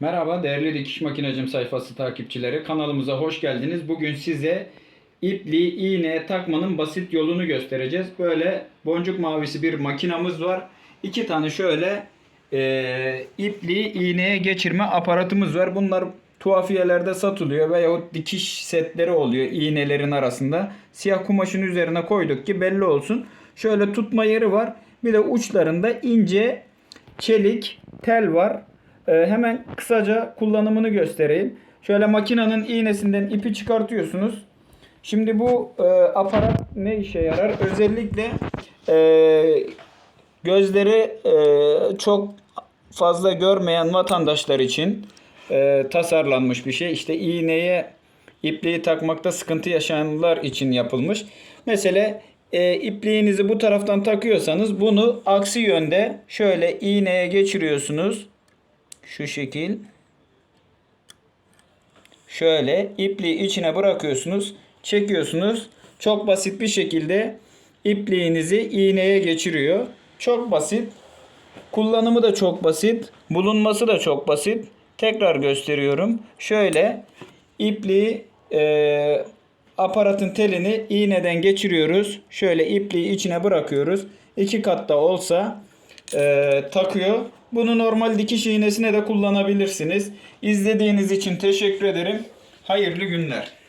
Merhaba değerli dikiş makinacım sayfası takipçileri. Kanalımıza hoş geldiniz. Bugün size ipliği iğneye takmanın basit yolunu göstereceğiz. Böyle boncuk mavisi bir makinamız var. İki tane şöyle e, ipliği iğneye geçirme aparatımız var. Bunlar tuhafiyelerde satılıyor veyahut dikiş setleri oluyor iğnelerin arasında. Siyah kumaşın üzerine koyduk ki belli olsun. Şöyle tutma yeri var. Bir de uçlarında ince çelik tel var. Ee, hemen kısaca kullanımını göstereyim. Şöyle makinenin iğnesinden ipi çıkartıyorsunuz. Şimdi bu e, aparat ne işe yarar? Özellikle e, gözleri e, çok fazla görmeyen vatandaşlar için e, tasarlanmış bir şey. İşte iğneye ipliği takmakta sıkıntı yaşayanlar için yapılmış. Mesela e, ipliğinizi bu taraftan takıyorsanız bunu aksi yönde şöyle iğneye geçiriyorsunuz. Şu şekil. Şöyle ipliği içine bırakıyorsunuz. Çekiyorsunuz. Çok basit bir şekilde ipliğinizi iğneye geçiriyor. Çok basit. Kullanımı da çok basit. Bulunması da çok basit. Tekrar gösteriyorum. Şöyle ipliği e, aparatın telini iğneden geçiriyoruz. Şöyle ipliği içine bırakıyoruz. İki katta olsa e, takıyor. Bunu normal dikiş iğnesine de kullanabilirsiniz. İzlediğiniz için teşekkür ederim. Hayırlı günler.